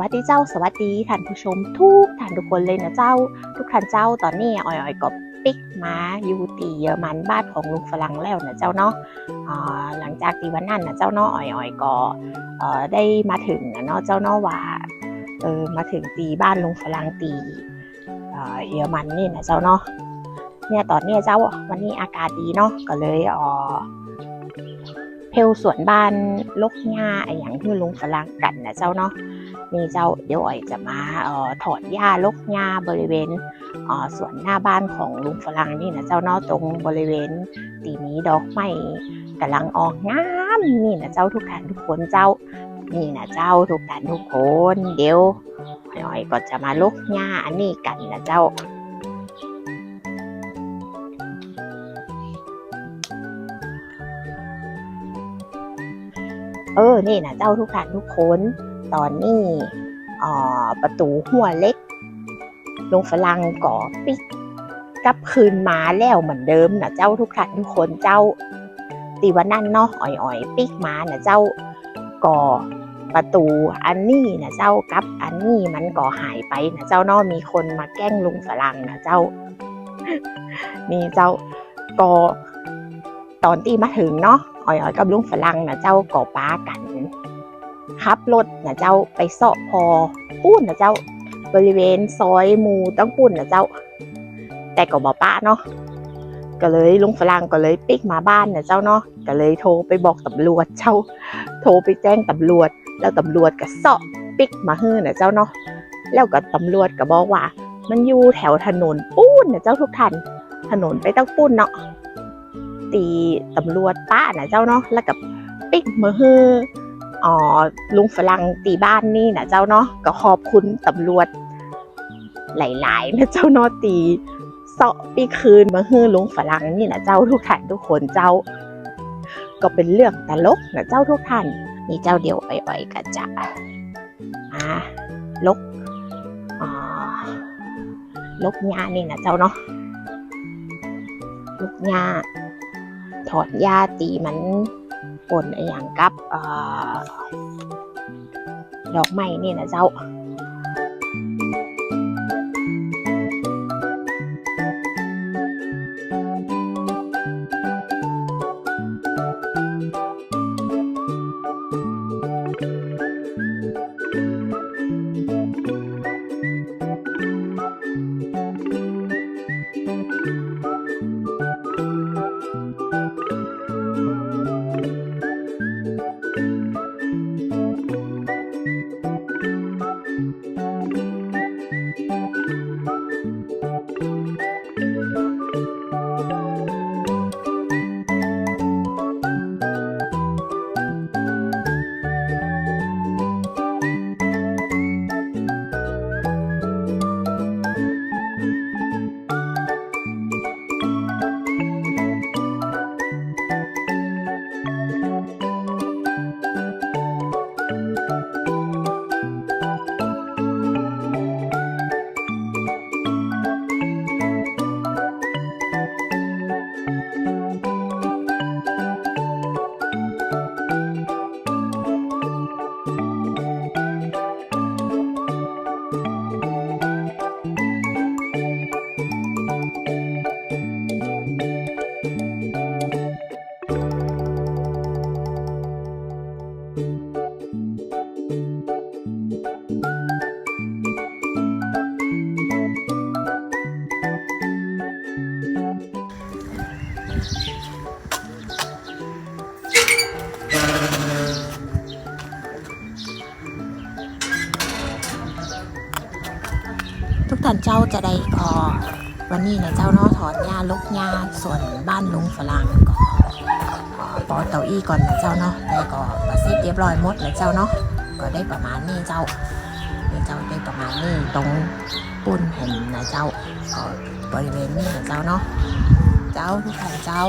วัสดีเจ้า สวัสดีท่านผู้ชมทุกท่านทุกคนเลยนะเจ้า ทุกท่านเจ้าตอนนี้อ่อยๆก็ปิกมาอยู่ตีเยอรมันบ้านของลุงฝรั่งแล้วนะเจ้าเนาะอ่าหลังจากที่วันนั้นนะเจ้าเนาะอ่อยๆก็ได้มาถึงนะเนาะเจ้าเนาะว่าเออมาถึงตีบ้านลุงฝรั่งตีเออเยอรมันนี่นะเจ้าเนาะเนี่ยตอนนี้เจ้าวันนี้อากาศดีเนาะก็เลยเอ่อเพลสวนบ้านลกหญ้าออย่างที่ลุงฝรั่งกันนะเจ้าเนาะ นี่เจ้าเดี๋ยวอ่อยจะมาเอ่อถอดหญ้าลกหญ้าบริเวณเอ่อสวนหน้าบ้านของลุงฝรั่งนี่นะเจ้าเนอกตรงบริเวณตีนี้ดอกไม้กำลังออกงามนี่นะเจ้าทุกท่านทุกคนเจ้า นี่นะเจ้าทุกท่านทุกคนเดี๋ยวอ่อยก็จะมาลกหญ้าอันนี้กันนะเจ้า เออนี่นะเจ้าทุกท่านทุกคนตอนนี้ประตูหัวเล็กลุงฝรั่งก่อปิกกลับคืนมาแล้วเหมือนเดิมนะเจ้าทุกท่านทุกคนเจ้าตีวันนั้นเนาะอ่อยๆปิกมานะเจ้าก่อประตูอันนี้นะเจ้ากับอันนี้มันก่อหายไปนะเจ้าเนาะมีคนมาแกล้งลุงฝรั่งนะเจ้านี่เจ้าก่อตอนตีมาถึงเนาะ อ่อยๆกับลุงฝรั่งนะเจ้าก่อป้ากันขับรถนะเจ้าไปเสาะพอปุ้นนะเจ้าบริเวณซอยมูต้องปุ้นนะเจ้า แต่ก็บอกป้าเนาะก็เลยลุงฝรั่งก็เลยปิกมาบ้านนะเจ้าเนาะก็เลยโทรไปบอกตำรวจเจ้า โทรไปแจ้งตำรวจ แล้วตำรวจก็เสาะปิกมาเฮื้อนะเจ้าเนาะแล้วก็ตำรวจก็บอกว่า มันอยู่แถวถนนปุ้นนะเจ้าทุกท่านถนนไปต้องปุ้นเนาะ ตีตำรวจป้านะเจ้าเนาะแล้วก็ปิกมาฮื้ออ๋อลุงฝรั่งตีบ้านนี่นะเจ้าเนาะก็ขอบคุณตำรวจหลายๆนะเจ้าเนาะตีเสาะปีคืนมาฮือลุงฝรั่งนี่นะเจ้าทุกท่านทุกคนเจ้า ก็เป็นเรื่องตลกนะเจ้าทุกท่านนี่เจ้าเดียวอ่อยๆก็จะอ่าลกอ่าลกหญ้านี่นะเจ้าเนาะลกหญ้า ถอดหญ้าตีมันปนอย่างกับเอ่อดอกไม้นี่นะเจ้า ทุกท่านเจ้าจะได้ก็วันนี้นะเจ้าเนาะถอนหญ้าลกหญ้าส่วนบ้านลุงฝรั่งก็เอ่อปอเก้าอี้ก่อนนะเจ้าเนาะได้ก็ประสิทธิ์เรียบร้อยหมดแล้วเจ้าเนาะก็ได้ประมาณนี้เจ้านี่เจ้าได้ประมาณนี้ตรงปุ้นเห็นนะเจ้าก็บริเวณนี้นะเจ้าเนาะเจ้าทุกท่านเจ้า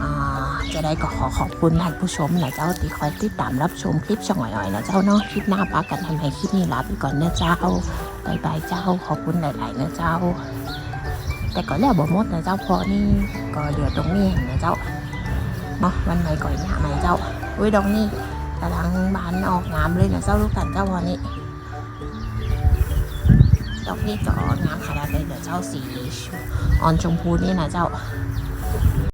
อ่าจะได้ก็ขอขอบคุณท่านผู้ชมนะเจ้าที่คอยติดตามรับชมคลิปช่องหน่อยๆนะเจ้าเนาะคลิปหน้าปักกันทำให้คลิปนี้ลาไปก่อนนะเจ้าายบายเจ้าขอบคุณหลายๆนะเจ้า แต่ก็แล้วบ่หมดนะเจ้าพอนี่ก็เหลือตรงนี้เนะเจ้าเนาะวันไหนก่อยหน้าไหมเจ้าอุ้ยดอกนี่กำลังบานออกงามเลยนะเจ้าลูกกันเจ้าพอนี้ดอกนี่ก็งามขนาดเลยเดี๋ยวเจ้าสีอ่อนชมพูนี่นะเจ้า